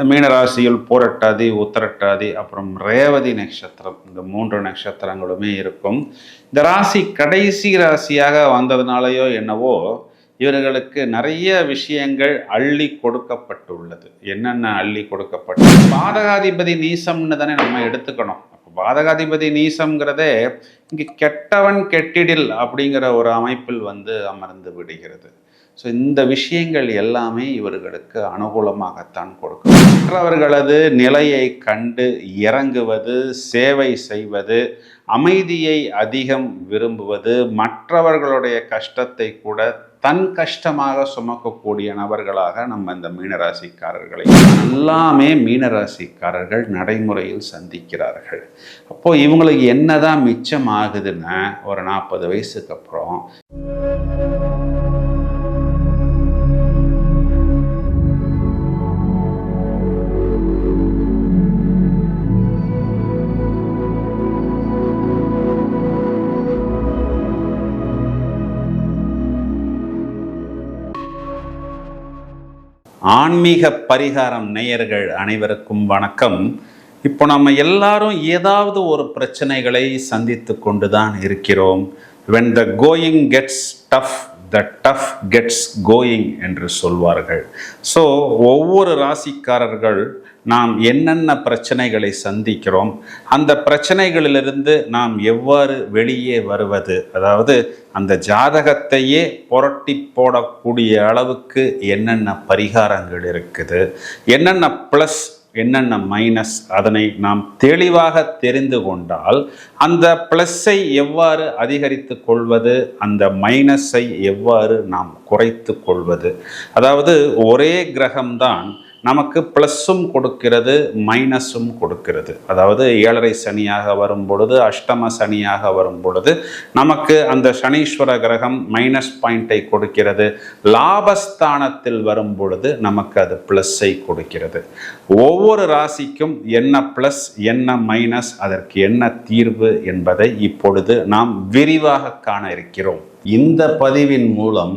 இந்த மீனராசியில் போரட்டாதி உத்தரட்டாதி அப்புறம் ரேவதி நட்சத்திரம் இந்த மூன்று நட்சத்திரங்களுமே இருக்கும். இந்த ராசி கடைசி ராசியாக வந்ததுனாலையோ என்னவோ இவர்களுக்கு நிறைய விஷயங்கள் அள்ளி கொடுக்கப்பட்டுள்ளது. என்னென்ன அள்ளி கொடுக்கப்பட்டு? பாதகாதிபதி நீசம்னு தானே நம்ம எடுத்துக்கணும். பாதகாதிபதி நீசம்ங்கிறதே இங்கே கெட்டவன் கெட்டிடில் அப்படிங்கிற ஒரு அமைப்பில் வந்து அமர்ந்து விடுகிறது. ஸோ இந்த விஷயங்கள் எல்லாமே இவர்களுக்கு அனுகூலமாகத்தான் கொடுக்கும் மற்றவர்களது நிலையை கண்டு இறங்குவது சேவை செய்வது அமைதியை அதிகம் விரும்புவது மற்றவர்களுடைய கஷ்டத்தை கூட தன் கஷ்டமாக சுமக்கக்கூடிய நபர்களாக நம்ம இந்த மீனராசிக்காரர்களை எல்லாமே மீனராசிக்காரர்கள் நடைமுறையில் சந்திக்கிறார்கள். அப்போது இவங்களுக்கு என்னதான் மிச்சம் ஆகுதுன்னா ஒரு நாற்பது வயசுக்கு அப்புறம் ஆன்மீக பரிகாரம் நேயர்கள் அனைவருக்கும் வணக்கம். இப்போ நம்ம எல்லாரும் ஏதாவது ஒரு பிரச்சனைகளை சந்தித்து கொண்டு தான் இருக்கிறோம். When the going gets tough the tough gets going என்று சொல்வார்கள். ஸோ ஒவ்வொரு ராசிக்காரர்கள் நாம் என்னென்ன பிரச்சனைகளை சந்திக்கிறோம் அந்த பிரச்சனைகளிலிருந்து நாம் எவ்வாறு வெளியே வருவது அதாவது அந்த ஜாதகத்தையே புரட்டி போடக்கூடிய அளவுக்கு என்னென்ன பரிகாரங்கள் இருக்குது என்னென்ன ப்ளஸ் என்னென்ன மைனஸ் அதனை நாம் தெளிவாக தெரிந்து கொண்டால் அந்த ப்ளஸ்ஸை எவ்வாறு அதிகரித்து கொள்வது அந்த மைனஸை எவ்வாறு நாம் குறைத்து கொள்வது? அதாவது ஒரே கிரகம்தான் நமக்கு ப்ளஸ்ஸும் கொடுக்கிறது மைனஸும் கொடுக்கிறது. அதாவது ஏழரை சனியாக வரும் பொழுது அஷ்டம சனியாக வரும் பொழுது நமக்கு அந்த சனீஸ்வர கிரகம் மைனஸ் பாயிண்டை கொடுக்கிறது. லாபஸ்தானத்தில் வரும் பொழுது நமக்கு அது ப்ளஸ்ஸை கொடுக்கிறது. ஒவ்வொரு ராசிக்கும் என்ன ப்ளஸ் என்ன மைனஸ் அதற்கு என்ன தீர்வு என்பதை இப்பொழுது நாம் விரிவாக காண இருக்கிறோம். இந்த பதிவின் மூலம்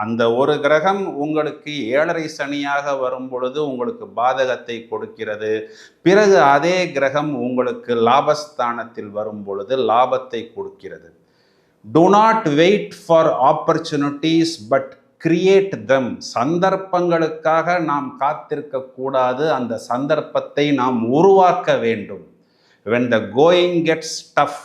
அந்த ஒரு கிரகம் உங்களுக்கு ஏழரை சனியாக வரும் பொழுது உங்களுக்கு பாதகத்தை கொடுக்கிறது. பிறகு அதே கிரகம் உங்களுக்கு லாபஸ்தானத்தில் வரும் பொழுது லாபத்தை கொடுக்கிறது. Do not wait for opportunities but create them சந்தர்ப்பங்களுக்காக நாம் காத்திருக்க கூடாது. அந்த சந்தர்ப்பத்தை நாம் உருவாக்க வேண்டும். When the going gets tough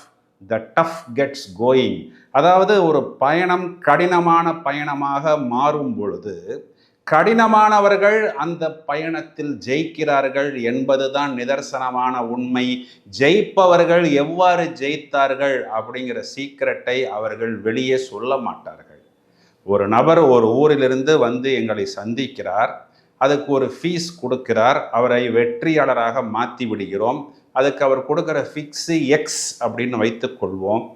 the tough gets going அதாவது ஒரு பயணம் கடினமான பயணமாக மாறும் பொழுது கடினமானவர்கள் அந்த பயணத்தில் ஜெயிக்கிறார்கள் என்பதுதான் நிதர்சனமான உண்மை. ஜெயிப்பவர்கள் எவ்வாறு ஜெயித்தார்கள் அப்படிங்கிற சீக்கிரட்டை அவர்கள் வெளியே சொல்ல மாட்டார்கள். ஒரு நபர் ஒரு ஊரிலிருந்து வந்து எங்களை சந்திக்கிறார். அதுக்கு ஒரு ஃபீஸ் கொடுக்கிறார். அவரை வெற்றியாளராக மாற்றி விடுகிறோம். அதுக்கு அவர் கொடுக்குற ஃபிக்ஸு எக்ஸ் அப்படின்னு வைத்துக்கொள்வோம்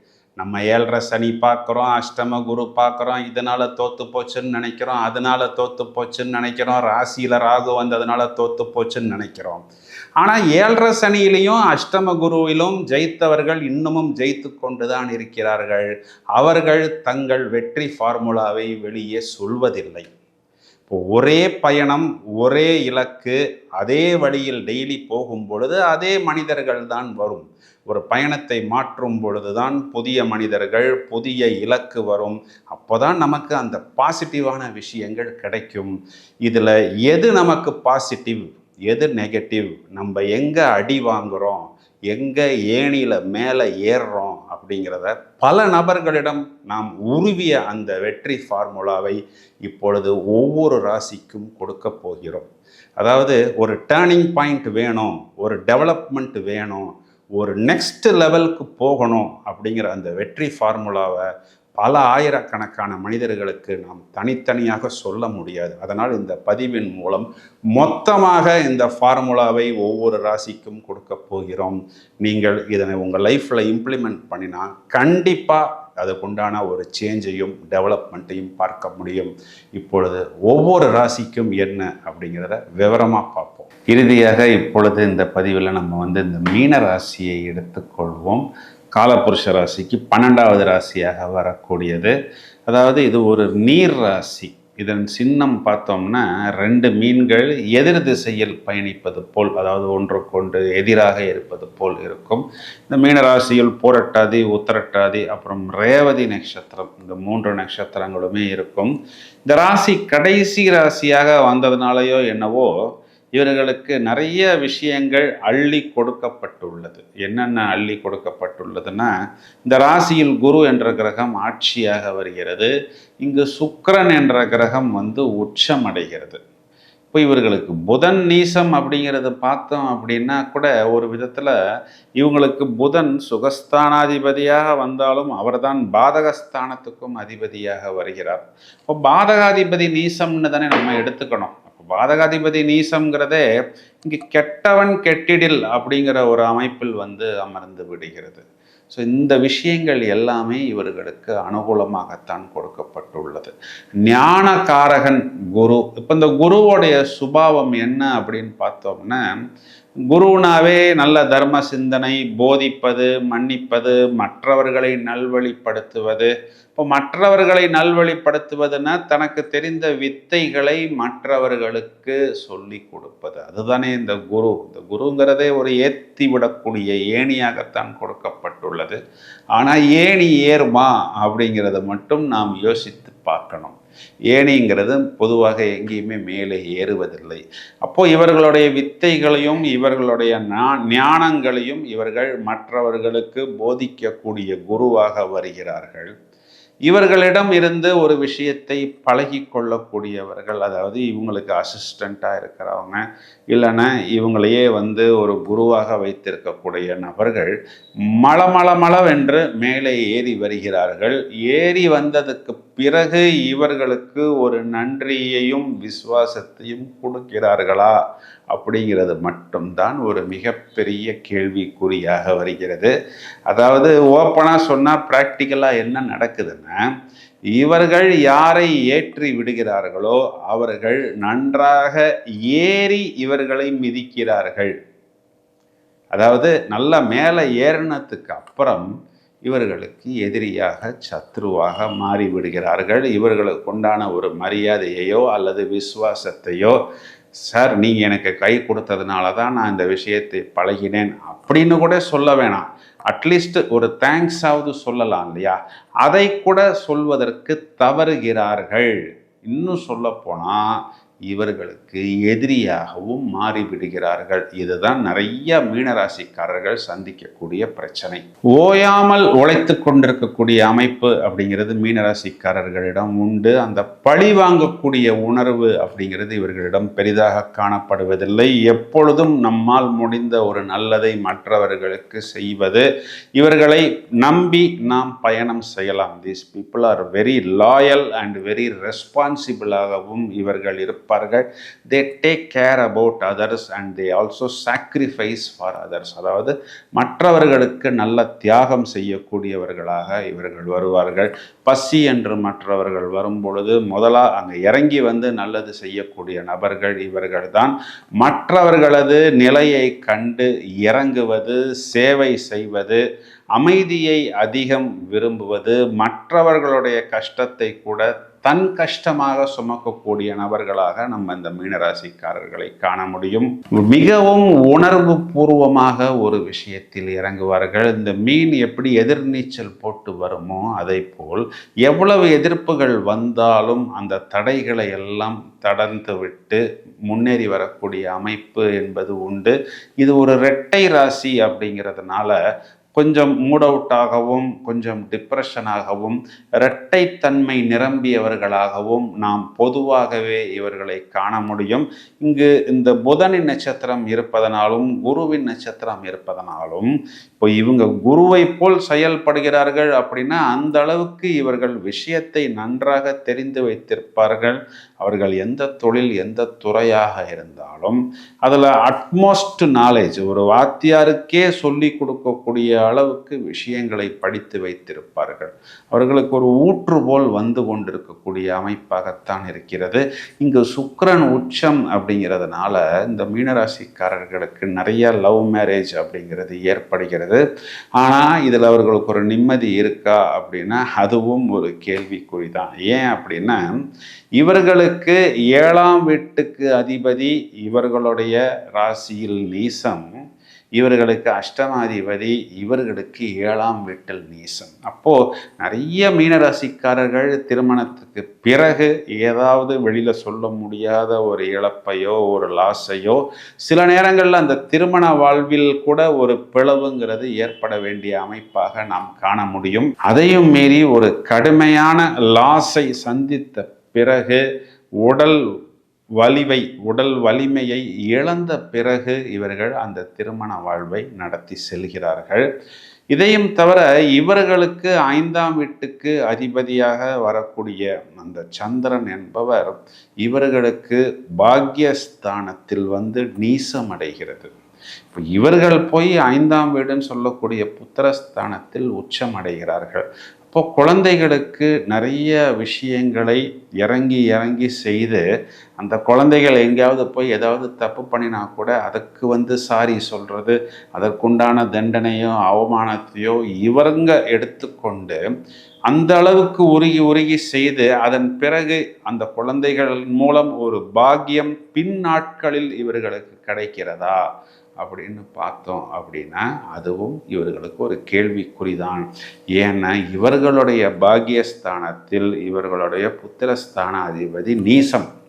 நம்ம ஏழரை சனி பார்க்குறோம் அஷ்டம குரு பார்க்குறோம் இதனால் தோற்று போச்சுன்னு நினைக்கிறோம் அதனால் தோற்று போச்சுன்னு நினைக்கிறோம் ராசியில் ராகு வந்ததுனால தோற்று போச்சுன்னு நினைக்கிறோம். ஆனால் ஏழரை சனியிலையும் அஷ்டம குருவிலும் ஜெயித்தவர்கள் இன்னமும் ஜெயித்து கொண்டு தான் இருக்கிறார்கள். அவர்கள் தங்கள் வெற்றி ஃபார்முலாவை வெளியே சொல்வதில்லை. இப்போ ஒரே பயணம் ஒரே இலக்கு அதே வழியில் டெய்லி போகும் பொழுது அதே மனிதர்கள் தான் வரும். ஒரு பயணத்தை மாற்றும் பொழுது தான் புதிய மனிதர்கள் புதிய இலக்கு வரும். அப்போதான் நமக்கு அந்த பாசிட்டிவான விஷயங்கள் கிடைக்கும். இதில் எது நமக்கு பாசிட்டிவ் எது நெகட்டிவ் நம்ம எங்கே அடி வாங்குகிறோம் எங்கே ஏணியில் மேலே ஏறுறோம் அப்படிங்கிறத பல நபர்களிடம் நாம் உருவிய அந்த வெற்றி ஃபார்முலாவை இப்பொழுது ஒவ்வொரு ராசிக்கும் கொடுக்க போகிறோம். அதாவது ஒரு டேர்னிங் பாயிண்ட் வேணும் ஒரு டெவலப்மெண்ட் வேணும் ஒரு நெக்ஸ்ட் லெவலுக்கு போகணும் அப்படிங்கிற அந்த வெற்றி ஃபார்முலாவை பல ஆயிரக்கணக்கான மனிதர்களுக்கு நாம் தனித்தனியாக சொல்ல முடியாது. அதனால் இந்த பதிவின் மூலம் மொத்தமாக இந்த ஃபார்முலாவை ஒவ்வொரு ராசிக்கும் கொடுக்க போகிறோம். நீங்கள் இதனை உங்கள் லைஃப்பில் இம்ப்ளிமெண்ட் பண்ணினா கண்டிப்பாக அதுக்குண்டான ஒரு சேஞ்சையும் டெவலப்மெண்ட்டையும் பார்க்க முடியும். இப்பொழுது ஒவ்வொரு ராசிக்கும் என்ன அப்படிங்கிறத விவரமாக பார்ப்போம். இறுதியாக இப்பொழுது இந்த பதிவில் நம்ம வந்து இந்த மீன ராசியை எடுத்துக்கொள்வோம். காலபுருஷ ராசிக்கு பன்னெண்டாவது ராசியாக வரக்கூடியது. அதாவது இது ஒரு நீர் ராசி. இதன் சின்னம் பார்த்தோம்னா ரெண்டு மீன்கள் எதிர் திசையில் பயணிப்பது போல் அதாவது ஒன்றுக்கொண்டு எதிராக இருப்பது போல் இருக்கும். இந்த மீன ராசியில் பூரட்டாதி உத்தரட்டாதி அப்புறம் ரேவதி நட்சத்திரம் இந்த மூன்று நட்சத்திரங்களுமே இருக்கும். இந்த ராசி கடைசி ராசியாக வந்ததுனாலயோ என்னவோ இவர்களுக்கு நிறைய விஷயங்கள் அள்ளி கொடுக்கப்பட்டுள்ளது. என்னென்ன அள்ளி கொடுக்கப்பட்டுள்ளதுன்னா இந்த ராசியில் குரு என்ற கிரகம் ஆட்சியாக வருகிறது. இங்கு சுக்கரன் என்ற கிரகம் வந்து உச்சம் அடைகிறது இப்போ இவர்களுக்கு புதன் நீசம் அப்படிங்கிறத பார்த்தோம் அப்படின்னா கூட ஒரு விதத்தில் இவங்களுக்கு புதன் சுகஸ்தானாதிபதியாக வந்தாலும் அவர்தான் பாதகஸ்தானத்துக்கும் அதிபதியாக வருகிறார். இப்போ பாதகாதிபதி நீசம்னு தானே நம்ம எடுத்துக்கணும். பாதகாதிபதி நீசம்ங்கிறதே இங்கே கெட்டவன் கெட்டிடில் அப்படிங்கிற ஒரு அமைப்பில் வந்து அமர்ந்து விடுகிறது. ஸோ இந்த விஷயங்கள் எல்லாமே இவர்களுக்கு அனுகூலமாகத்தான் கொடுக்கப்பட்டுள்ளது. ஞானகாரகன் குரு. இப்போ இந்த குருவோடைய சுபாவம் என்ன அப்படின்னு பார்த்தோம்னா குருனாவே நல்ல தர்ம சிந்தனை போதிப்பது மன்னிப்பது மற்றவர்களை நல்வழிப்படுத்துவது. இப்போ மற்றவர்களை நல்வழிப்படுத்துவதுன்னா தனக்கு தெரிந்த வித்தைகளை மற்றவர்களுக்கு சொல்லி கொடுப்பது. அதுதானே இந்த குரு. இந்த குருங்கிறதே ஒரு ஏற்றி விடக்கூடிய ஏணியாகத்தான் கொடுக்கப்பட்டுள்ளது. ஆனால் ஏணி ஏறுமா அப்படிங்கிறத மட்டும் நாம் யோசித்து பார்க்கணும். ஏணிங்கிறது பொதுவாக எங்கேயுமே மேலே ஏறுவதில்லை. அப்போ இவர்களுடைய வித்தைகளையும் இவர்களுடைய ஞானங்களையும் இவர்கள் மற்றவர்களுக்கு போதிக்கக்கூடிய குருவாக வருகிறார்கள். இவர்களிடம் இருந்து ஒரு விஷயத்தை பழகி கொள்ளக்கூடியவர்கள் அதாவது இவங்களுக்கு அசிஸ்டண்ட்டாக இருக்கிறவங்க இல்லைன்னா இவங்களையே வந்து ஒரு குருவாக வைத்திருக்கக்கூடிய நபர்கள் மளமளமளவென்று மேலே ஏறி வருகிறார்கள். ஏறி வந்ததுக்கு பிறகு இவர்களுக்கு ஒரு நன்றியையும் விசுவாசத்தையும் கொடுக்கிறார்களா அப்படிங்கிறது மட்டும்தான் ஒரு மிகப்பெரிய கேள்விக்குறியாக வருகிறது. அதாவது ஓப்பனாக சொன்னால் ப்ராக்டிக்கலாக என்ன நடக்குதுன்னா இவர்கள் யாரை ஏற்றி விடுகிறார்களோ அவர்கள் நன்றாக ஏறி இவர்களை மிதிக்கிறார்கள். அதாவது நல்ல மேலே ஏறினத்துக்கு அப்புறம் இவர்களுக்கு எதிரியாக சத்ருவாக மாறிவிடுகிறார்கள். இவர்களுக்கு உண்டான ஒரு மரியாதையையோ அல்லது விசுவாசத்தையோ சார் நீங்கள் எனக்கு கை கொடுத்ததுனால தான் நான் இந்த விஷயத்தை பழகினேன் அப்படின்னு கூட சொல்ல வேணாம். அட்லீஸ்ட் ஒரு தேங்க்ஸாவது சொல்லலாம் இல்லையா? அதை கூட சொல்வதற்கு தவறுகிறார்கள். இன்னும் சொல்லப்போனால் இவர்களுக்கு எதிரியாகவும் மாறிவிடுகிறார்கள். இதுதான் நிறைய மீனராசிக்காரர்கள் சந்திக்கக்கூடிய பிரச்சனை. ஓயாமல் உழைத்து கொண்டிருக்கக்கூடிய அமைப்பு அப்படிங்கிறது மீனராசிக்காரர்களிடம் உண்டு. அந்த பழி வாங்கக்கூடிய உணர்வு அப்படிங்கிறது இவர்களிடம் பெரிதாக காணப்படுவதில்லை. எப்பொழுதும் நம்மால் முடிந்த ஒரு நல்லதை மற்றவர்களுக்கு செய்வது. இவர்களை நம்பி நாம் பயணம் செய்யலாம். These people are very loyal and very ரெஸ்பான்சிபிளாகவும் இவர்கள் இருப்ப இருப்பார்கள். They take care about others and they also sacrifice for others அதாவது மற்றவர்களுக்கு நல்ல தியாகம் செய்யக்கூடியவர்களாக இவர்கள் வருவார்கள். பசி என்று மற்றவர்கள் வரும் பொழுது அங்கே இறங்கி வந்து நல்லது செய்யக்கூடிய நபர்கள் இவர்கள் தான் மற்றவர்களது நிலையை கண்டு இறங்குவது சேவை செய்வது அமைதியை அதிகம் விரும்புவது மற்றவர்களுடைய கஷ்டத்தை கூட தன் கஷ்டமாக சுமக்கக்கூடிய நபர்களாக நம்ம இந்த மீனராசிக்காரர்களை காண முடியும். மிகவும் உணர்வு பூர்வமாக ஒரு விஷயத்தில் இறங்குவார்கள். இந்த மீன் எப்படி எதிர்நீச்சல் போட்டு வருமோ அதை போல் எவ்வளவு எதிர்ப்புகள் வந்தாலும் அந்த தடைகளை எல்லாம் தடந்து விட்டு முன்னேறி வரக்கூடிய அமைப்பு என்பது உண்டு. இது ஒரு இரட்டை ராசி அப்படிங்கிறதுனால கொஞ்சம் மூட் அவுட்டாகவும் கொஞ்சம் டிப்ரெஷனாகவும் இரட்டைத்தன்மை நிரம்பியவர்களாகவும் நாம் பொதுவாகவே இவர்களை காண முடியும். இங்கு இந்த புதனின் நட்சத்திரம் இருப்பதனாலும் குருவின் நட்சத்திரம் இருப்பதனாலும் இப்போ இவங்க குருவை போல் செயல்படுகிறார்கள் அப்படின்னா அந்த அளவுக்கு இவர்கள் விஷயத்தை நன்றாக தெரிந்து வைத்திருப்பார்கள். அவர்கள் எந்த தொழில் எந்த துறையாக இருந்தாலும் அதில் அட்மோஸ்ட் நாலேஜ் ஒரு வாத்தியாருக்கே சொல்லி கொடுக்கக்கூடிய அளவுக்கு விஷயங்களை படித்து வைத்திருப்பார்கள். அவர்களுக்கு ஒரு ஊற்று போல் வந்து கொண்டிருக்கக்கூடிய அமைப்பாகத்தான் இருக்கிறது. இங்கு சுக்கிரன் உச்சம் அப்படிங்கிறதுனால இந்த மீனராசிக்காரர்களுக்கு நிறைய லவ் மேரேஜ் அப்படிங்கிறது ஏற்படுகிறது. ஆனால் இதில் அவர்களுக்கு ஒரு நிம்மதி இருக்கா அப்படின்னா அதுவும் ஒரு கேள்விக்குறி தான். ஏன் அப்படின்னா இவர்களுக்கு ஏழாம் வீட்டுக்கு அதிபதி இவர்களுடைய ராசியில் நீசம் இவர்களுக்கு அஷ்டமாதிபதி இவர்களுக்கு ஏழாம் வீட்டில் நீசன் அப்போது நிறைய மீனராசிக்காரர்கள் திருமணத்துக்கு பிறகு ஏதாவது வெளியில் சொல்ல முடியாத ஒரு இழப்பையோ ஒரு லாஸையோ சில நேரங்களில் அந்த திருமண வாழ்வில் கூட ஒரு பிளவுங்கிறது ஏற்பட வேண்டிய அமைப்பாக நாம் காண முடியும். அதையும் மீறி ஒரு கடுமையான லாஸை சந்தித்த பிறகு உடல் வலிவை உடல் வலிமையை இழந்த பிறகு இவர்கள் அந்த திருமண வாழ்வை நடத்தி செல்கிறார்கள். இதையும் தவிர இவர்களுக்கு ஐந்தாம் வீட்டுக்கு அதிபதியாக வரக்கூடிய அந்த சந்திரன் என்பவர் இவர்களுக்கு பாக்யஸ்தானத்தில் வந்து நீசமடைகிறது. இப்போ இவர்கள் போய் ஐந்தாம் வீடுன்னு சொல்லக்கூடிய புத்திரஸ்தானத்தில் உச்சம் அடைகிறார்கள் இப்போ குழந்தைகளுக்கு நிறைய விஷயங்களை இறங்கி இறங்கி செய்து அந்த குழந்தைகள் எங்கேயாவது போய் ஏதாவது தப்பு பண்ணினா கூட அதுக்கு வந்து சாரி சொல்கிறது அதற்குண்டான தண்டனையோ அவமானத்தையோ இவருங்க எடுத்துக்கொண்டு அந்த அளவுக்கு உருகி உருகி செய்து அதன் பிறகு அந்த குழந்தைகள் மூலம் ஒரு பாக்கியம் பின் நாட்களில் இவர்களுக்கு கிடைக்கிறதா? அப்படின்னு பார்த்தோம் அப்படின்னா அதுவும் இவர்களுக்கு ஒரு கேள்விக்குறிதான். ஏன்னா இவர்களுடைய பாக்கியஸ்தானத்தில் இவர்களுடைய புத்திரஸ்தான அதிபதி நீசம்.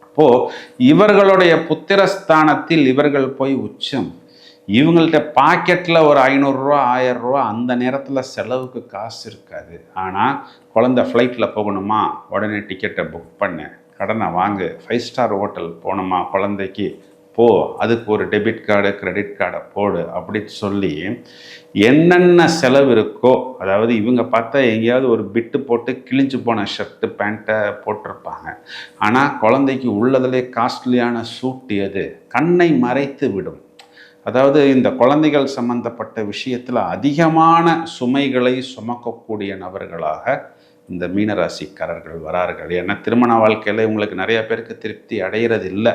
அப்போ இவர்களுடைய புத்திரஸ்தானத்தில் இவர்கள் போய் உச்சம். இவங்கள்ட்ட பாக்கெட்டில் ஒரு ஐநூறுரூவா ஆயிரம் ரூபா அந்த நேரத்தில் செலவுக்கு காசு இருக்காது. ஆனால் குழந்த ஃப்ளைட்டில் போகணுமா? உடனே டிக்கெட்டை புக் பண்ணு. கடனை வாங்கு. ஃபைவ் ஸ்டார் ஹோட்டல் போகணுமா குழந்தைக்கு? போ அதுக்கு ஒரு டெபிட் கார்டு கிரெடிட் கார்டை போடு அப்படின்னு சொல்லி என்னென்ன செலவு இருக்கோ அதாவது இவங்க பார்த்தா எங்கேயாவது ஒரு பிட்டு போட்டு கிழிஞ்சு போன ஷர்ட்டு பேண்ட்டை போட்டிருப்பாங்க. ஆனால் குழந்தைக்கு உள்ளதிலே காஸ்ட்லியான சூட் எது? கண்ணை மறைத்து விடும். அதாவது இந்த குழந்தைகள் சம்பந்தப்பட்ட விஷயத்தில் அதிகமான சுமைகளை சுமக்கக்கூடிய நபர்களாக இந்த மீனராசிக்காரர்கள் வரார்கள். ஏன்னா திருமண வாழ்க்கையில் உங்களுக்கு நிறைய பேருக்கு திருப்தி அடைகிறது இல்லை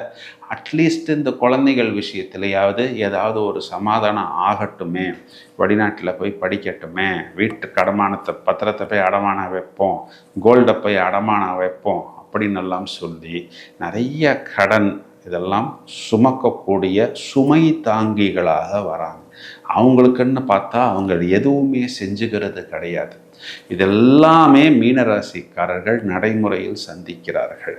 அட்லீஸ்ட் இந்த குழந்தைகள் விஷயத்துலையாவது ஏதாவது ஒரு சமாதானம் ஆகட்டுமே. வெளிநாட்டில் போய் படிக்கட்டுமே. வீட்டு கடமானத்தை பத்திரத்தை போய் அடமானம் வைப்போம். கோல்டை போய் அடமானம் வைப்போம். அப்படின்னு எல்லாம் சொல்லி நிறைய கடன் இதெல்லாம் சுமக்கக்கூடிய சுமை தாங்கிகளாக வராங்க. அவங்களுக்குன்னு பார்த்தா அவங்க எதுவுமே செஞ்சுக்கிறது கிடையாது. இதெல்லாமே மீனராசிக்காரர்கள் நடைமுறையில் சந்திக்கிறார்கள்.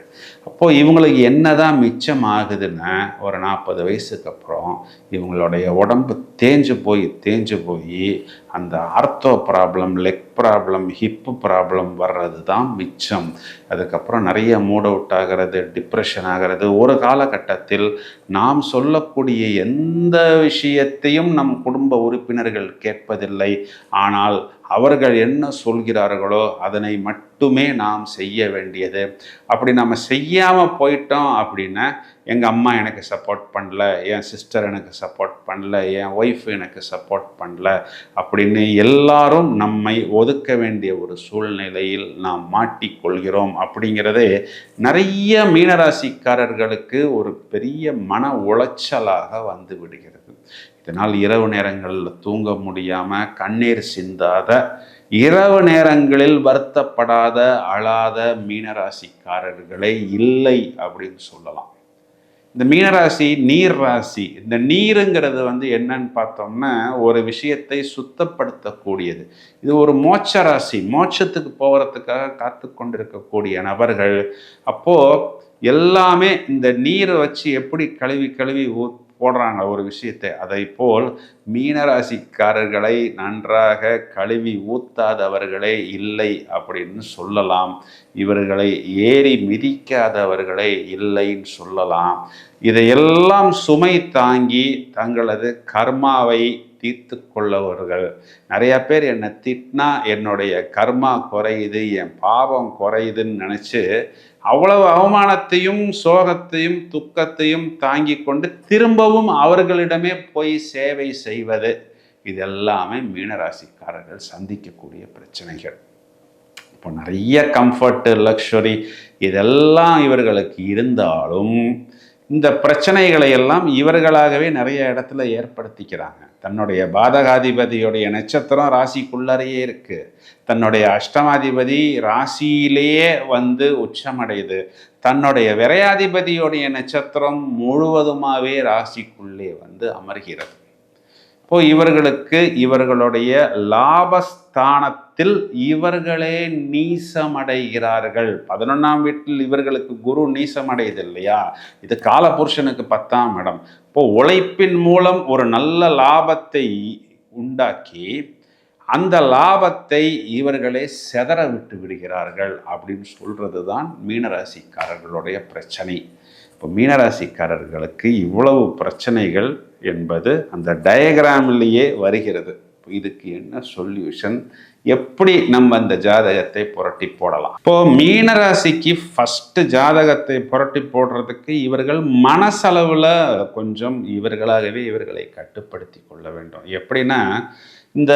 அப்போது இவங்களுக்கு என்னதான் மிச்சம் ஆகுதுன்னா ஒரு நாற்பது வயசுக்கு அப்புறம் இவங்களுடைய உடம்பு தேஞ்சு போய் தேஞ்சு போய் அந்த ortho problem leg problem hip problem வர்றது தான் மிச்சம். அதுக்கப்புறம் நிறைய மூட் அவுட் ஆகிறது டிப்ரெஷன் ஆகிறது. ஒரு காலகட்டத்தில் நாம் சொல்லக்கூடிய எந்த விஷயத்தையும் நம் குடும்ப குடும்ப உறுப்பினர்கள் கேட்பதில்லை. ஆனால் அவர்கள் என்ன சொல்கிறார்களோ அதனை மட்டுமே நாம் செய்ய வேண்டியது. அப்படி நம்ம செய்யாமல் போயிட்டோம் அப்படின்னா எங்கள் அம்மா எனக்கு சப்போர்ட் பண்ணல என் சிஸ்டர் எனக்கு சப்போர்ட் பண்ணல என் ஒய்ஃப் எனக்கு சப்போர்ட் பண்ணல அப்படின்னு எல்லாரும் நம்மை ஒதுக்க வேண்டிய ஒரு சூழ்நிலையில் நாம் மாட்டிக்கொள்கிறோம் அப்படிங்கிறதே நிறைய மீனராசிக்காரர்களுக்கு ஒரு பெரிய மன உளைச்சலாக வந்து விடுகிறது. இதனால் இரவு நேரங்களில் தூங்க முடியாமல் கண்ணீர் சிந்தாத இரவு நேரங்களில் வருத்தப்படாத அழாத மீனராசிக்காரர்களே இல்லை அப்படின்னு சொல்லலாம். இந்த மீனராசி நீர் ராசி இந்த நீருங்கிறது வந்து என்னன்னு பார்த்தோம்னா ஒரு விஷயத்தை சுத்தப்படுத்தக்கூடியது. இது ஒரு மோட்ச ராசி மோட்சத்துக்கு போகிறதுக்காக காத்து கொண்டிருக்கக்கூடிய நபர்கள். அப்போது எல்லாமே இந்த நீரை வச்சு எப்படி கழுவி கழுவி ஊத் போடுறாங்க ஒரு விஷயத்தை. அதை போல் மீனராசிக்காரர்களை நன்றாக கழுவி ஊத்தாதவர்களே இல்லை அப்படின்னு சொல்லலாம். இவர்களை ஏறி மிதிக்காதவர்களே இல்லைன்னு சொல்லலாம். இதையெல்லாம் சுமை தாங்கி தங்களது கர்மாவை தீர்த்து கொள்ளவர்கள் நிறைய பேர் என்னை திட்டினா என்னுடைய கர்மா குறையுது என் பாவம் குறையுதுன்னு நினச்சி அவ்வளவு அவமானத்தையும் சோகத்தையும் துக்கத்தையும் தாங்கி கொண்டு திரும்பவும் அவர்களிடமே போய் சேவை செய்வது. இதெல்லாமே மீனராசிக்காரர்கள் சந்திக்கக்கூடிய பிரச்சனைகள். இப்போ நிறைய கம்ஃபர்ட்டு லக்ஸுரி இதெல்லாம் இவர்களுக்கு இருந்தாலும் இந்த பிரச்சனைகளை எல்லாம் இவர்களாகவே நிறைய இடத்துல ஏற்படுத்திக்கிறாங்க. தன்னுடைய பாதகாதிபதியுடைய நட்சத்திரம் ராசிக்குள்ளறையே இருக்கு. தன்னுடைய அஷ்டமாதிபதி ராசியிலேயே வந்து உச்சமடையுது. தன்னுடைய விரையாதிபதியுடைய நட்சத்திரம் முழுவதுமாகவே ராசிக்குள்ளே வந்து அமர்கிறது. இப்போ இவர்களுக்கு இவர்களுடைய லாபஸ் ஸ்தானத்தில் இவர்களே நீசமடைகிறார்கள். பதினொன்றாம் வீட்டில் இவர்களுக்கு குரு நீசமடையுது இல்லையா இது காலபுருஷனுக்கு பத்தாம் இடம். இப்போ உழைப்பின் மூலம் ஒரு நல்ல லாபத்தை உண்டாக்கி அந்த லாபத்தை இவர்களே செதற விட்டு விடுகிறார்கள் அப்படின்னு சொல்றது தான் மீனராசிக்காரர்களுடைய பிரச்சனை. இப்போ மீனராசிக்காரர்களுக்கு இவ்வளவு பிரச்சனைகள் என்பது அந்த டயக்ராமிலேயே வருகிறது. இதுக்கு என்ன சொல்யூஷன் எப்படி நம்ம அந்த ஜாதகத்தை புரட்டி போடலாம்? இப்போ மீனராசிக்கு ஃபஸ்ட்டு ஜாதகத்தை புரட்டி போடுறதுக்கு இவர்கள் மனசளவில் கொஞ்சம் இவர்களாகவே இவர்களை கட்டுப்படுத்தி கொள்ள வேண்டும். எப்படின்னா இந்த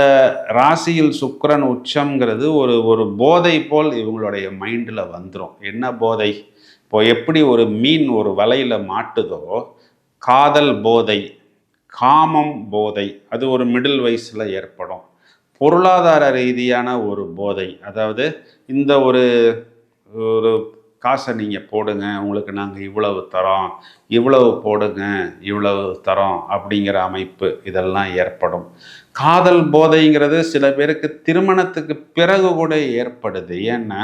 ராசியில் சுக்கரன் உச்சம்ங்கிறது ஒரு ஒரு போதை போல் இவங்களுடைய மைண்டில் வந்துடும் என்ன போதை? இப்போ எப்படி ஒரு மீன் ஒரு வலையில் மாட்டுதோ காதல் போதை. காமம் போதை. அது ஒரு மிடில் வயசில் ஏற்படும். பொருளாதார ரீதியான ஒரு போதை. அதாவது இந்த ஒரு ஒரு காசை நீங்கள் போடுங்க உங்களுக்கு நாங்கள் இவ்வளவு தரோம் இவ்வளவு போடுங்க இவ்வளவு தரோம் அப்படிங்கிற அமைப்பு இதெல்லாம் ஏற்படும். காதல் போதைங்கிறது சில பேருக்கு திருமணத்துக்கு பிறகு கூட ஏற்படுது. ஏன்னா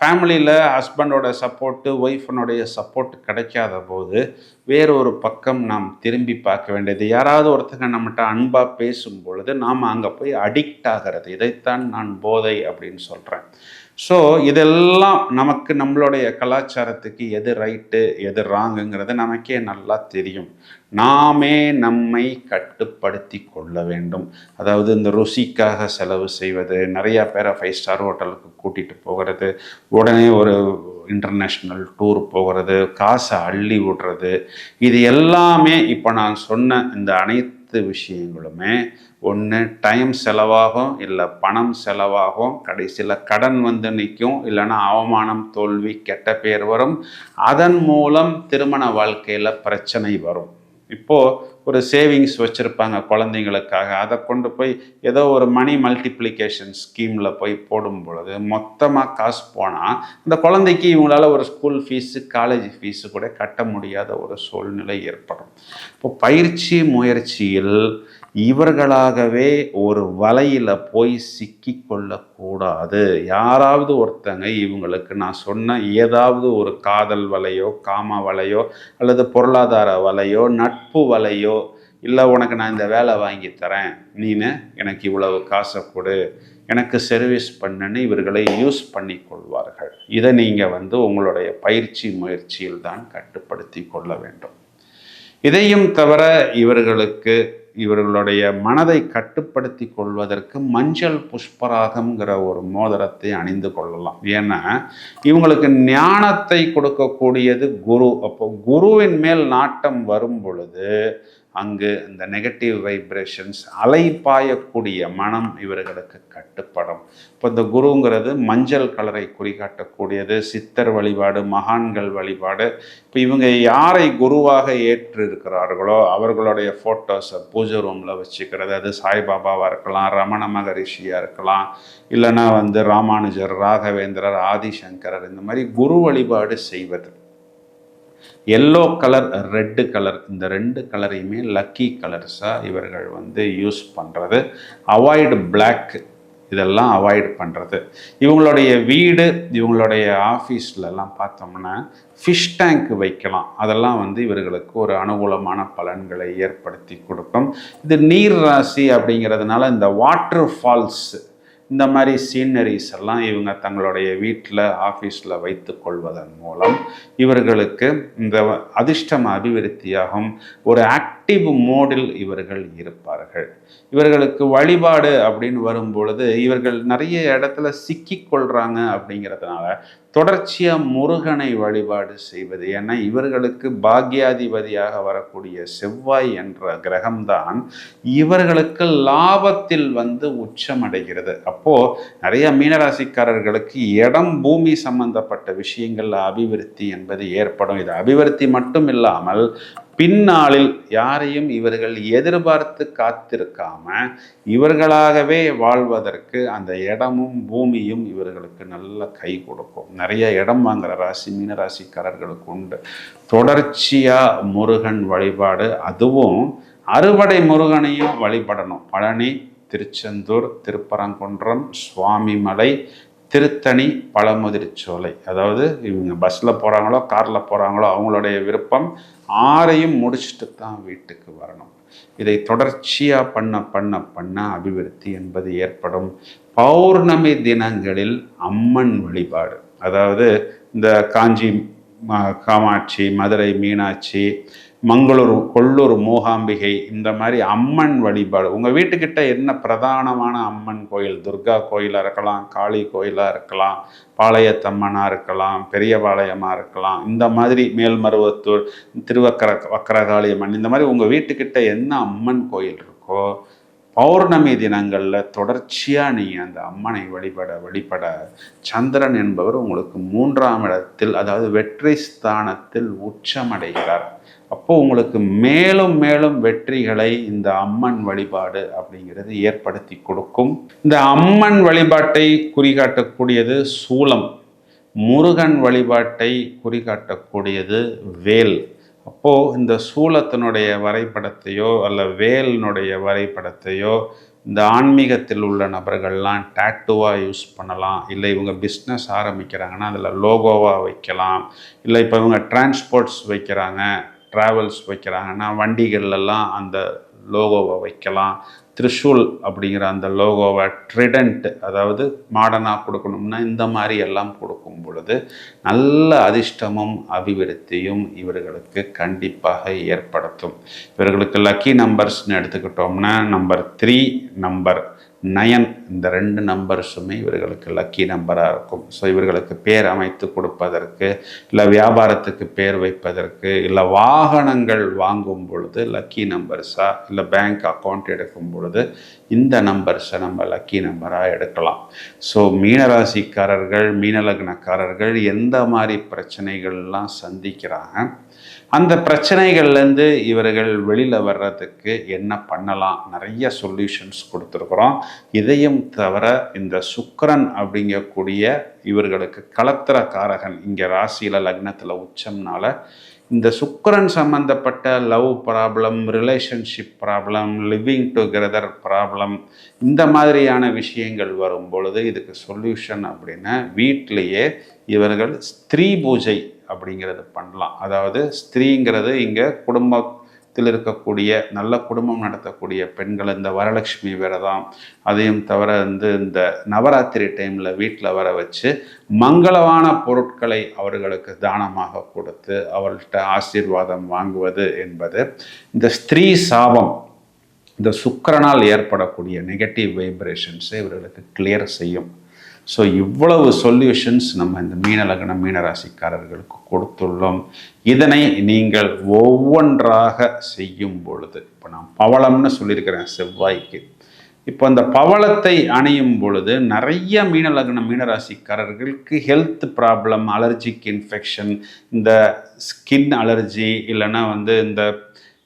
ஃபேமிலியில் ஹஸ்பண்டோட சப்போர்ட்டு ஒய்ஃபனுடைய சப்போர்ட் கிடைக்காத போது வேறொரு பக்கம் நாம் திரும்பி பார்க்க வேண்டியது. யாராவது ஒருத்தங்க நம்மகிட்ட அன்பாக பேசும் பொழுது நாம் அங்கே போய் அடிக்ட் ஆகிறது. இதைத்தான் நான் போதை அப்படின்னு சொல்கிறேன் ஸோ இதெல்லாம் நமக்கு நம்மளுடைய கலாச்சாரத்துக்கு எது ரைட்டு எது ராங்குங்கிறது நமக்கே நல்லா தெரியும். நாமே நம்மை கட்டுப்படுத்தி கொள்ள வேண்டும். அதாவது இந்த ருசிக்காக செலவு செய்வது நிறையா பேரை ஃபைவ் ஸ்டார் ஹோட்டலுக்கு கூட்டிகிட்டு போகிறது உடனே ஒரு இன்டர்நேஷ்னல் டூர் போகிறது காசை அள்ளி விடுறது. இது எல்லாமே இப்போ நான் சொன்ன இந்த அனைத்து விஷயங்களுமே ஒன்று டைம் செலவாகும் இல்லை பணம் செலவாகும் கடைசியில் கடன் வந்து நிற்கும் இல்லைன்னா அவமானம் தோல்வி கெட்ட பேர் வரும். அதன் மூலம் திருமண வாழ்க்கையில் பிரச்சனை வரும். இப்போது ஒரு சேவிங்ஸ் வச்சுருப்பாங்க குழந்தைங்களுக்காக. அதை கொண்டு போய் ஏதோ ஒரு மணி மல்டிப்ளிகேஷன் ஸ்கீமில் போய் போடும் பொழுது மொத்தமாக காசு போனால் அந்த குழந்தைக்கு இவங்களால ஒரு ஸ்கூல் ஃபீஸு காலேஜ் ஃபீஸு கூட கட்ட முடியாத ஒரு சூழ்நிலை ஏற்படும். இப்போ பயிற்சி முயற்சியில் இவர்களாகவே ஒரு வலையில் போய் சிக்கி கொள்ளக்கூடாது யாராவது ஒருத்தங்க இவங்களுக்கு நான் சொன்ன ஏதாவது ஒரு காதல் வலையோ காம வலையோ அல்லது பொருளாதார வலையோ நட்பு வலையோ இல்லை உனக்கு நான் இந்த வேலை வாங்கி தரேன் நீனு எனக்கு இவ்வளவு காசை கொடு எனக்கு சர்வீஸ் பண்ணுன்னு இவர்களை யூஸ் பண்ணி கொள்வார்கள் இதை நீங்கள் வந்து உங்களுடைய பயிற்சி முயற்சியில் தான் கட்டுப்படுத்தி கொள்ள வேண்டும். இதையும் தவிர இவர்களுக்கு இவர்களுடைய மனதை கட்டுப்படுத்தி கொள்வதற்கு மஞ்சள் புஷ்பராகம்ங்கிற ஒரு மோதிரத்தை அணிந்து கொள்ளலாம். ஏன்னா இவங்களுக்கு ஞானத்தை கொடுக்கக்கூடியது குரு. அப்போ குருவின் மேல் நாட்டம் வரும் பொழுது அங்கு இந்த நெகட்டிவ் வைப்ரேஷன்ஸ் அலை பாயக்கூடிய மனம் இவர்களுக்கு கட்டுப்படும். இப்போ இந்த குருங்கிறது மஞ்சள் கலரை குறிகாட்டக்கூடியது சித்தர் வழிபாடு மகான்கள் வழிபாடு. இப்போ இவங்க யாரை குருவாக ஏற்று இருக்கிறார்களோ அவர்களுடைய ஃபோட்டோஸை பூஜை ரூமில் வச்சுக்கிறது. அது சாய்பாபாவாக இருக்கலாம் ரமண மகரிஷியாக இருக்கலாம் இல்லைன்னா வந்து ராமானுஜர் ராகவேந்திரர் ஆதிசங்கரர் இந்த மாதிரி குரு வழிபாடு செய்வது. எல்லோ கலர் ரெட்டு கலர் இந்த ரெண்டு கலரையுமே லக்கி கலர்ஸாக இவர்கள் வந்து யூஸ் பண்ணுறது அவாய்டு பிளாக் இதெல்லாம் அவாய்ட் பண்ணுறது இவங்களுடைய வீடு இவங்களுடைய ஆஃபீஸ்லலாம் பார்த்தோம்னா ஃபிஷ் டேங்க் வைக்கலாம். அதெல்லாம் வந்து இவர்களுக்கு ஒரு அனுகூலமான பலன்களை ஏற்படுத்தி கொடுக்கும். இது நீர் ராசி அப்படிங்கிறதுனால இந்த வாட்டர் ஃபால்ஸ் இந்த மாதிரி சீனரிஸ் எல்லாம் இவங்க தங்களுடைய வீட்டில் ஆஃபீஸில் வைத்து கொள்வதன் மூலம் இவர்களுக்கு இந்த அதிர்ஷ்டம் அபிவிருத்தியாகும். ஒரு ஆக்ட் ஆக்டிவ் மோடில் இவர்கள் இருப்பார்கள். இவர்களுக்கு வழிபாடு அப்படின்னு வரும் பொழுது இவர்கள் நிறைய இடத்துல சிக்கி கொள்றாங்க அப்படிங்கிறதுனால தொடர்ச்சியாக முருகனை வழிபாடு செய்வது ஏன்னா இவர்களுக்கு பாக்யாதிபதியாக வரக்கூடிய செவ்வாய் என்ற கிரகம்தான் இவர்களுக்கு லாபத்தில் வந்து உச்சமடைகிறது. அப்போ நிறைய மீனராசிக்காரர்களுக்கு இடம் பூமி சம்பந்தப்பட்ட விஷயங்கள் அபிவிருத்தி என்பது ஏற்படும். இது அபிவிருத்தி மட்டும் இல்லாமல் பின்னாளில் யாரையும் இவர்கள் எதிர்பார்த்து காத்திருக்காம இவர்களாகவே வாழ்வதற்கு அந்த இடமும் பூமியும் இவர்களுக்கு நல்ல கை கொடுக்கும். நிறைய இடம் வாங்குற ராசி மீனராசிக்காரர்களுக்கு உண்டு. தொடர்ச்சியா முருகன் வழிபாடு அதுவும் அறுவடை முருகனையும் வழிபடணும். பழனி திருச்செந்தூர் திருப்பரங்குன்றம் சுவாமிமலை திருத்தணி பழமுதிர்ச்சோலை அதாவது இவங்க பஸ்ஸில் போகிறாங்களோ காரில் போகிறாங்களோ அவங்களுடைய விருப்பம் ஆறையும் முடிச்சுட்டு தான் வீட்டுக்கு வரணும். இதை தொடர்ச்சியாக பண்ண பண்ண பண்ண அபிவிருத்தி என்பது ஏற்படும். பௌர்ணமி தினங்களில் அம்மன் வழிபாடு. அதாவது இந்த காஞ்சி காமாட்சி மதுரை மீனாட்சி மங்களூர் கொள்ளூர் மூகாம்பிகை இந்த மாதிரி அம்மன் வழிபாடு. உங்கள் வீட்டுக்கிட்ட என்ன பிரதானமான அம்மன் கோயில்? துர்கா கோயிலாக இருக்கலாம் காளி கோயிலாக இருக்கலாம் பாளையத்தம்மனாக இருக்கலாம் பெரிய பாளையமாக இருக்கலாம் இந்த மாதிரி மேல்மருவத்தூர் திருவக்கர வக்கரகாளியம்மன் இந்த மாதிரி உங்கள் வீட்டுக்கிட்ட என்ன அம்மன் கோயில் இருக்கோ பௌர்ணமி தினங்களில் தொடர்ச்சியாக நீங்கள் அந்த அம்மனை வழிபட வழிபட சந்திரன் என்பவர் உங்களுக்கு மூன்றாம் இடத்தில் அதாவது வெற்றி ஸ்தானத்தில் உச்சமடைகிறார். அப்போ உங்களுக்கு மேலும் மேலும் வெற்றிகளை இந்த அம்மன் வழிபாடு அப்படிங்கிறது ஏற்படுத்தி கொடுக்கும். இந்த அம்மன் வழிபாட்டை குறிகாட்டக்கூடியது சூலம். முருகன் வழிபாட்டை குறிகாட்டக்கூடியது வேல். அப்போது இந்த சூலத்தினுடைய வரைபடத்தையோ அல்ல வேலினுடைய வரைபடத்தையோ இந்த ஆன்மீகத்தில் உள்ள நபர்கள்லாம் டேட்டுவாக யூஸ் பண்ணலாம். இல்லை இவங்க பிஸ்னஸ் ஆரம்பிக்கிறாங்கன்னா அதில் லோகோவாக வைக்கலாம். இல்லை இப்போ இவங்க டிரான்ஸ்போர்ட்ஸ் வைக்கிறாங்க. ட்ராவல்ஸ் வைக்கிறாங்கன்னா வண்டிகள்லாம் அந்த லோகோவை வைக்கலாம். த்ரிஷூல் அப்படிங்கிற அந்த லோகோவை ட்ரிடண்ட் அதாவது மாடர்னாக கொடுக்கணும்னா இந்த மாதிரி எல்லாம் கொடுக்கும் பொழுது நல்ல அதிர்ஷ்டமும் அபிவிருத்தியும் இவர்களுக்கு கண்டிப்பாக ஏற்படுத்தும். இவர்களுக்கு லக்கி நம்பர்ஸ்னு எடுத்துக்கிட்டோம்னா நம்பர் த்ரீ நம்பர் நயன் இந்த ரெண்டு நம்பர்ஸுமே இவர்களுக்கு லக்கி நம்பராக இருக்கும். ஸோ இவர்களுக்கு பேர் அமைத்து கொடுப்பதற்கு இல்லை வியாபாரத்துக்கு பேர் வைப்பதற்கு இல்லை வாகனங்கள் வாங்கும் பொழுது லக்கி நம்பர்ஸாக இல்லை பேங்க் அக்கௌண்ட் எடுக்கும் பொழுது இந்த நம்பர்ஸை நம்ம லக்கி நம்பராக எடுக்கலாம். ஸோ மீனராசிக்காரர்கள் மீனலக்னக்காரர்கள் எந்த மாதிரி பிரச்சனைகள்லாம் சந்திக்கிறாங்க அந்த பிரச்சனைகள்லேருந்து இவர்கள் வெளியில் வர்றதுக்கு என்ன பண்ணலாம் நிறைய சொல்யூஷன்ஸ் கொடுத்துருக்குறோம். இதையும் தவிர இந்த சுக்கரன் அப்படிங்கக்கூடிய இவர்களுக்கு கலத்திர காரகன் இங்கே ராசியில் லக்னத்தில் உச்சம்னால இந்த சுக்கரன் சம்மந்தப்பட்ட love problem relationship problem living together problem இந்த மாதிரியான விஷயங்கள் வரும் பொழுது இதுக்கு சொல்யூஷன் அப்படின்னா வீட்டிலேயே இவர்கள் ஸ்திரீ பூஜை அப்படிங்கிறது பண்ணலாம். அதாவது ஸ்திரீங்கிறது இங்கே குடும்ப குடும்பத்தில் இருக்கக்கூடிய நல்ல குடும்பம் நடத்தக்கூடிய பெண்கள் இந்த வரலட்சுமி விரதம் அதையும் தவிர வந்து இந்த நவராத்திரி டைமில் வீட்டில் வர வச்சு மங்களமான பொருட்களை அவர்களுக்கு தானமாக கொடுத்து அவர்கள்ட்ட ஆசீர்வாதம் வாங்குவது என்பது இந்த ஸ்திரீ சாபம் இந்த சுக்கிரனால் ஏற்படக்கூடிய நெகட்டிவ் வைப்ரேஷன்ஸை இவர்களுக்கு கிளியர் செய்யும். ஸோ இவ்வளவு சொல்யூஷன்ஸ் நம்ம இந்த மீனலகன மீனராசிக்காரர்களுக்கு கொடுத்துள்ளோம். இதனை நீங்கள் ஒவ்வொன்றாக செய்யும் பொழுது இப்போ நான் பவளம்னு சொல்லியிருக்கிறேன் செவ்வாய்க்கு. இப்போ அந்த பவளத்தை அணியும் பொழுது நிறைய மீன லக்ன மீனராசிக்காரர்களுக்கு ஹெல்த் ப்ராப்ளம் அலர்ஜிக் இன்ஃபெக்ஷன் இந்த ஸ்கின் அலர்ஜி இல்லைன்னா வந்து இந்த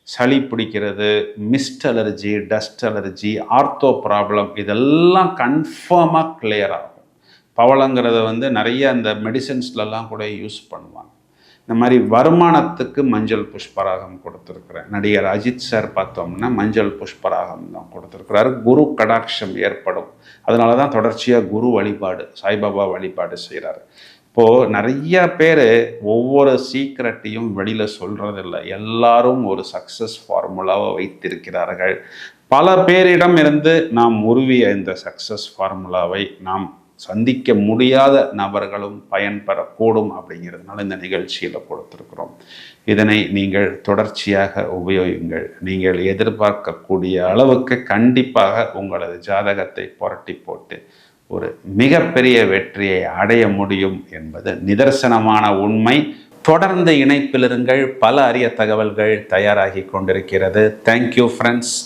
சளி பிடிக்கிறது mist allergy dust allergy ortho problem இதெல்லாம் கன்ஃபார்மாக கிளியர் ஆகும். பவளங்கிறத வந்து நிறைய அந்த மெடிசன்ஸ்லலாம் கூட யூஸ் பண்ணுவாங்க. இந்த மாதிரி வருமானத்துக்கு மஞ்சள் புஷ்பராகம் கொடுத்துருக்குறேன் நடிகர் அஜித் சார் பார்த்தோம்னா மஞ்சள் புஷ்பராகம் தான் கொடுத்துருக்குறாரு. குரு கடாட்சம் ஏற்படும். அதனால தான் தொடர்ச்சியாக குரு வழிபாடு சாய்பாபா வழிபாடு செய்கிறாரு இப்போது நிறைய பேர் ஒவ்வொரு சீக்ரெட்டையும் வெளியில் சொல்கிறதில்ல எல்லாரும் ஒரு சக்ஸஸ் ஃபார்முலாவை வைத்திருக்கிறார்கள். பல பேரிடம் இருந்து நாம் உருவிய இந்த சக்ஸஸ் ஃபார்முலாவை நாம் சந்திக்க முடியாத நபர்களும் பயன்பெறக்கூடும் அப்படிங்கிறதுனால இந்த நிகழ்ச்சியில் கொடுத்துருக்குறோம். இதனை நீங்கள் தொடர்ச்சியாக உபயோகிங்கள் நீங்கள் எதிர்பார்க்கக்கூடிய அளவுக்கு கண்டிப்பாக உங்களது ஜாதகத்தை புரட்டி போட்டு ஒரு மிகப்பெரிய வெற்றியை அடைய முடியும் என்பது நிதர்சனமான உண்மை. தொடர்ந்து இணைப்பிலிருங்கள். பல அரிய தகவல்கள் தயாராகி கொண்டிருக்கிறது. Thank you friends